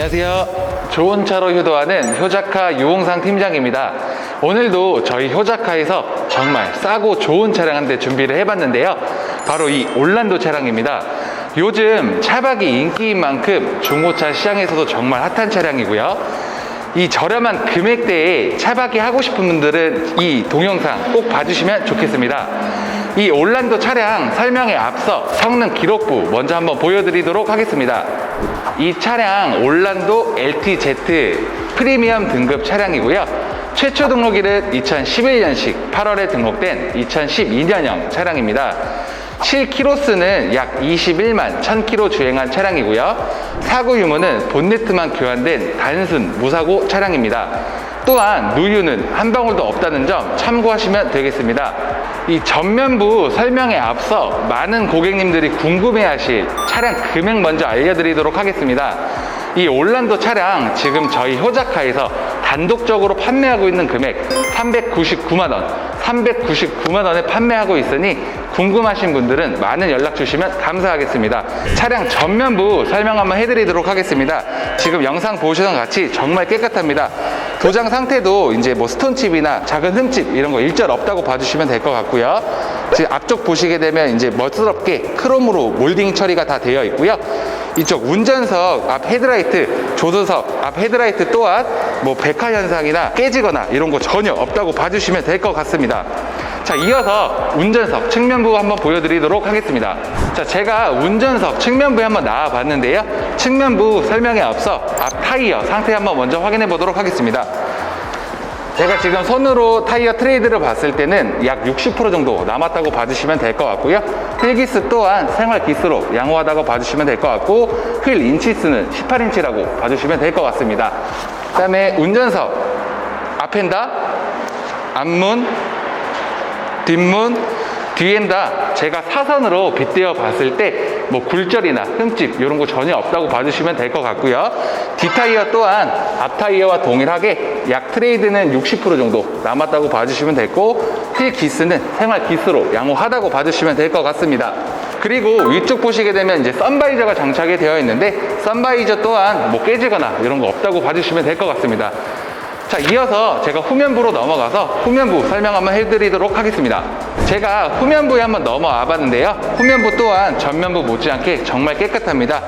안녕하세요. 좋은 차로 효도하는 효자카 유홍상 팀장입니다. 오늘도 저희 효자카에서 정말 싸고 좋은 차량 한 대 준비를 해봤는데요. 바로 이 올란도 차량입니다. 요즘 차박이 인기인 만큼 중고차 시장에서도 정말 핫한 차량이고요. 이 저렴한 금액대에 차박이 하고 싶은 분들은 이 동영상 꼭 봐주시면 좋겠습니다. 이 올란도 차량 설명에 앞서 성능 기록부 먼저 한번 보여드리도록 하겠습니다. 이 차량 올란도 LTZ 프리미엄 등급 차량이고요. 최초 등록일은 2011년식 8월에 등록된 2012년형 차량입니다. 7키로수는 약 21만 1000km 주행한 차량이고요. 사고 유무는 본네트만 교환된 단순 무사고 차량입니다. 또한 누유는 한 방울도 없다는 점 참고하시면 되겠습니다. 이 전면부 설명에 앞서 많은 고객님들이 궁금해하실 차량 금액 먼저 알려드리도록 하겠습니다. 이 올란도 차량 지금 저희 효자카에서 단독적으로 판매하고 있는 금액 399만 원, 399만 원에 판매하고 있으니 궁금하신 분들은 많은 연락 주시면 감사하겠습니다. 차량 전면부 설명 한번 해드리도록 하겠습니다. 지금 영상 보시던 같이 정말 깨끗합니다. 도장 상태도 이제 뭐 스톤칩이나 작은 흠집 이런 거 일절 없다고 봐주시면 될 것 같고요. 지금 앞쪽 보시게 되면 이제 멋스럽게 크롬으로 몰딩 처리가 다 되어 있고요. 이쪽 운전석 앞 헤드라이트, 조수석 앞 헤드라이트 또한 뭐 백화 현상이나 깨지거나 이런 거 전혀 없다고 봐주시면 될 것 같습니다. 자, 이어서 운전석 측면부 한번 보여드리도록 하겠습니다. 자, 제가 운전석 측면부에 한번 나와 봤는데요. 측면부 설명에 앞서 앞 타이어 상태 한번 먼저 확인해 보도록 하겠습니다. 제가 지금 손으로 타이어 트레이드를 봤을 때는 약 60% 정도 남았다고 봐주시면 될 것 같고요. 휠 기스 또한 생활 기스로 양호하다고 봐주시면 될 것 같고 휠 인치수는 18인치라고 봐주시면 될 것 같습니다. 그 다음에 운전석 앞엔다, 앞문, 뒷문, 뒤엔다 제가 사선으로 빗대어 봤을 때 뭐 굴절이나 흠집 이런 거 전혀 없다고 봐주시면 될 것 같고요. 뒷타이어 또한 앞타이어와 동일하게 약 트레이드는 60% 정도 남았다고 봐주시면 되고 휠 기스는 생활 기스로 양호하다고 봐주시면 될 것 같습니다. 그리고 위쪽 보시게 되면 이제 선바이저가 장착이 되어 있는데 선바이저 또한 뭐 깨지거나 이런 거 없다고 봐주시면 될 것 같습니다. 자, 이어서 제가 후면부로 넘어가서 후면부 설명 한번 해드리도록 하겠습니다. 제가 후면부에 한번 넘어와 봤는데요. 후면부 또한 전면부 못지않게 정말 깨끗합니다.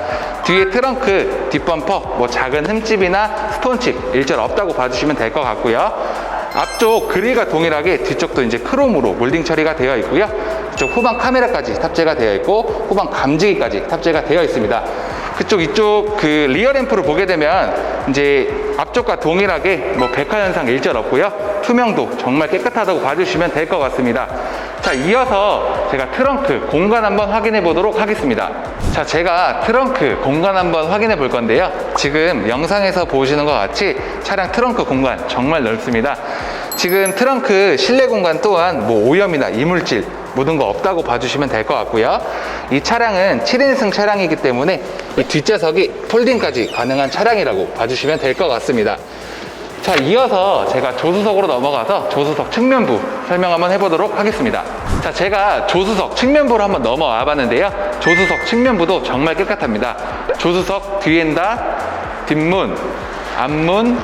뒤에 트렁크, 뒷범퍼, 뭐 작은 흠집이나 스톤칩 일절 없다고 봐주시면 될 것 같고요. 앞쪽 그릴과 동일하게 뒤쪽도 이제 크롬으로 몰딩 처리가 되어 있고요. 이쪽 후방 카메라까지 탑재가 되어 있고 후방 감지기까지 탑재가 되어 있습니다. 그쪽 이쪽 그 리어 램프를 보게 되면 이제 앞쪽과 동일하게 뭐 백화 현상 일절 없고요. 투명도 정말 깨끗하다고 봐주시면 될 것 같습니다. 자, 이어서 제가 트렁크 공간 한번 확인해 보도록 하겠습니다. 자, 제가 트렁크 공간 한번 확인해 볼 건데요. 지금 영상에서 보시는 것 같이 차량 트렁크 공간 정말 넓습니다. 지금 트렁크 실내 공간 또한 뭐 오염이나 이물질 묻은 거 없다고 봐주시면 될 것 같고요. 이 차량은 7인승 차량이기 때문에 이 뒷좌석이 폴딩까지 가능한 차량이라고 봐주시면 될 것 같습니다. 자, 이어서 제가 조수석으로 넘어가서 조수석 측면부 설명 한번 해보도록 하겠습니다. 자, 제가 조수석 측면부로 한번 넘어와 봤는데요. 조수석 측면부도 정말 깨끗합니다. 조수석 뒤엔다, 뒷문, 앞문,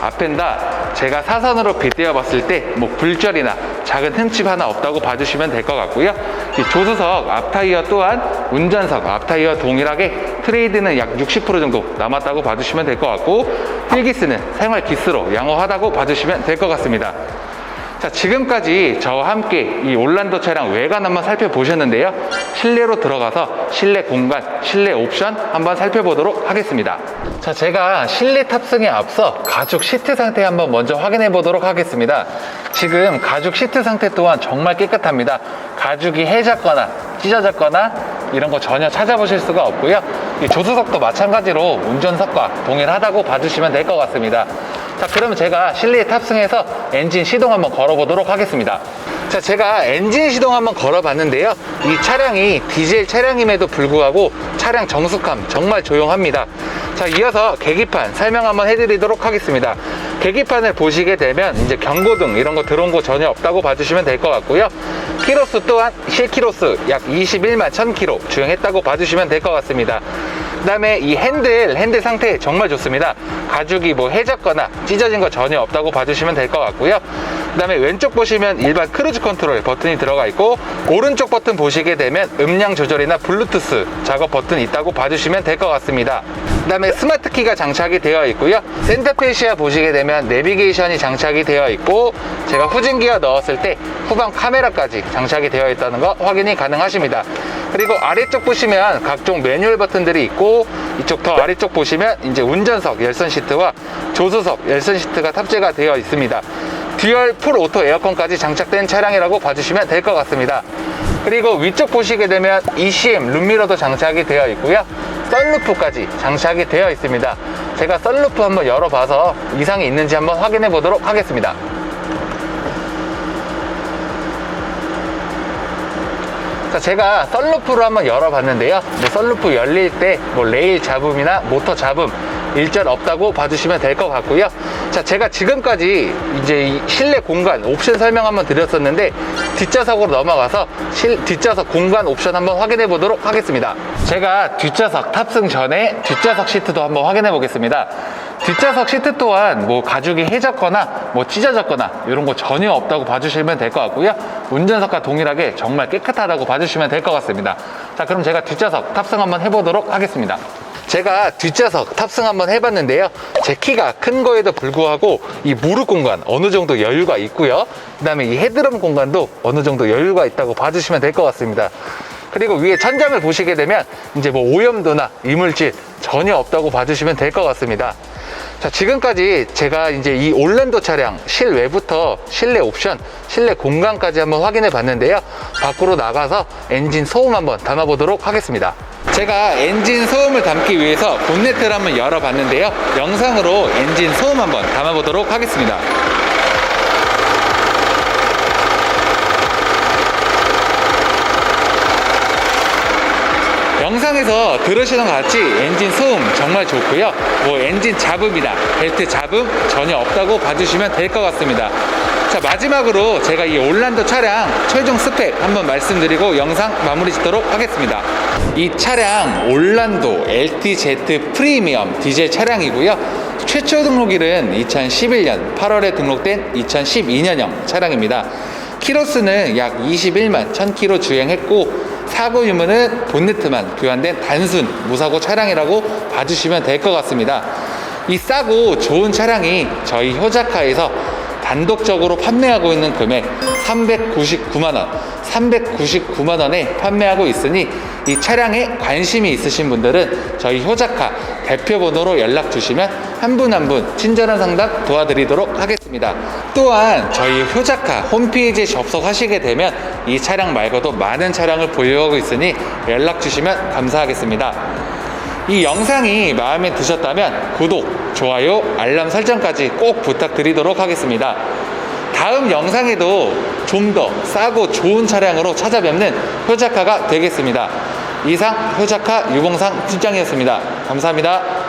앞엔다 제가 사선으로 빗대어 봤을 때뭐 굴절이나 작은 흠집 하나 없다고 봐주시면 될 것 같고요. 이 조수석 앞타이어 또한 운전석 앞타이어 동일하게 트레이드는 약 60% 정도 남았다고 봐주시면 될 것 같고 휠기스는 생활 기스로 양호하다고 봐주시면 될 것 같습니다. 자, 지금까지 저와 함께 이 올란도 차량 외관 한번 살펴보셨는데요. 실내로 들어가서 실내 공간, 실내 옵션 한번 살펴보도록 하겠습니다. 자, 제가 실내 탑승에 앞서 가죽 시트 상태 한번 먼저 확인해 보도록 하겠습니다. 지금 가죽 시트 상태 또한 정말 깨끗합니다. 가죽이 해졌거나 찢어졌거나 이런 거 전혀 찾아보실 수가 없고요. 이 조수석도 마찬가지로 운전석과 동일하다고 봐주시면 될 것 같습니다. 자, 그럼 제가 실내에 탑승해서 엔진 시동 한번 걸어보도록 하겠습니다. 자, 제가 엔진 시동 한번 걸어봤는데요. 이 차량이 디젤 차량임에도 불구하고 차량 정숙함 정말 조용합니다. 자, 이어서 계기판 설명 한번 해드리도록 하겠습니다. 계기판을 보시게 되면 이제 경고등 이런 거 들어온 거 전혀 없다고 봐주시면 될 것 같고요. 키로수 또한 실키로수 약 21만 1000km 주행했다고 봐주시면 될 것 같습니다. 그 다음에 이 핸들 핸들 상태 정말 좋습니다. 가죽이 뭐 해졌거나 찢어진 거 전혀 없다고 봐주시면 될 것 같고요. 그 다음에 왼쪽 보시면 일반 크루즈 컨트롤 버튼이 들어가 있고 오른쪽 버튼 보시게 되면 음량 조절이나 블루투스 작업 버튼이 있다고 봐주시면 될 것 같습니다. 그 다음에 스마트 키가 장착이 되어 있고요. 센터페시아 보시게 되면 내비게이션이 장착이 되어 있고 제가 후진기어 넣었을 때 후방 카메라까지 장착이 되어 있다는 거 확인이 가능하십니다. 그리고 아래쪽 보시면 각종 매뉴얼 버튼들이 있고 이쪽 더 아래쪽 보시면 이제 운전석 열선 시트와 조수석 열선 시트가 탑재가 되어 있습니다. 듀얼 풀 오토 에어컨까지 장착된 차량이라고 봐주시면 될 것 같습니다. 그리고 위쪽 보시게 되면 ECM 룸미러도 장착이 되어 있고요. 썬루프까지 장착이 되어 있습니다. 제가 썬루프 한번 열어봐서 이상이 있는지 한번 확인해 보도록 하겠습니다. 자, 제가 썬루프를 한번 열어봤는데요. 뭐 썬루프 열릴 때 뭐 레일 잡음이나 모터 잡음 일절 없다고 봐주시면 될 것 같고요. 자, 제가 지금까지 이제 이 실내 공간 옵션 설명 한번 드렸었는데 뒷좌석으로 넘어가서 실, 뒷좌석 공간 옵션 한번 확인해 보도록 하겠습니다. 제가 뒷좌석 탑승 전에 뒷좌석 시트도 한번 확인해 보겠습니다. 뒷좌석 시트 또한 뭐 가죽이 해졌거나 뭐 찢어졌거나 이런 거 전혀 없다고 봐주시면 될 것 같고요. 운전석과 동일하게 정말 깨끗하다고 봐주시면 될 것 같습니다. 자, 그럼 제가 뒷좌석 탑승 한번 해보도록 하겠습니다. 제가 뒷좌석 탑승 한번 해봤는데요. 제 키가 큰 거에도 불구하고 이 무릎 공간 어느 정도 여유가 있고요. 그 다음에 이 헤드룸 공간도 어느 정도 여유가 있다고 봐주시면 될 것 같습니다. 그리고 위에 천장을 보시게 되면 이제 뭐 오염도나 이물질 전혀 없다고 봐주시면 될 것 같습니다. 자, 지금까지 제가 이제 이 올랜도 차량 실외부터 실내 옵션, 실내 공간까지 한번 확인해 봤는데요. 밖으로 나가서 엔진 소음 한번 담아보도록 하겠습니다. 제가 엔진 소음을 담기 위해서 본네트를 한번 열어봤는데요. 영상으로 엔진 소음 한번 담아보도록 하겠습니다. 영상에서 들으시는 것 같이 엔진 소음 정말 좋고요. 뭐 엔진 잡음이나 벨트 잡음 전혀 없다고 봐주시면 될 것 같습니다. 자 마지막으로 제가 이 올란도 차량 최종 스펙 한번 말씀드리고 영상 마무리 짓도록 하겠습니다. 이 차량 올란도 LTZ 프리미엄 디젤 차량이고요. 최초 등록일은 2011년 8월에 등록된 2012년형 차량입니다. 키로수는 약 21만 1000km 주행했고 사고 유무는 본네트만 교환된 단순 무사고 차량이라고 봐주시면 될 것 같습니다. 이 싸고 좋은 차량이 저희 효자카에서 단독적으로 판매하고 있는 금액 399만원, 399만원에 판매하고 있으니 이 차량에 관심이 있으신 분들은 저희 효자카 대표 번호로 연락 주시면 한 분 한 분 친절한 상담 도와드리도록 하겠습니다. 또한 저희 효자카 홈페이지에 접속하시게 되면 이 차량 말고도 많은 차량을 보유하고 있으니 연락 주시면 감사하겠습니다. 이 영상이 마음에 드셨다면 구독, 좋아요, 알람 설정까지 꼭 부탁드리도록 하겠습니다. 다음 영상에도 좀 더 싸고 좋은 차량으로 찾아뵙는 효자카가 되겠습니다. 이상 효자카 유봉상 팀장이었습니다. 감사합니다.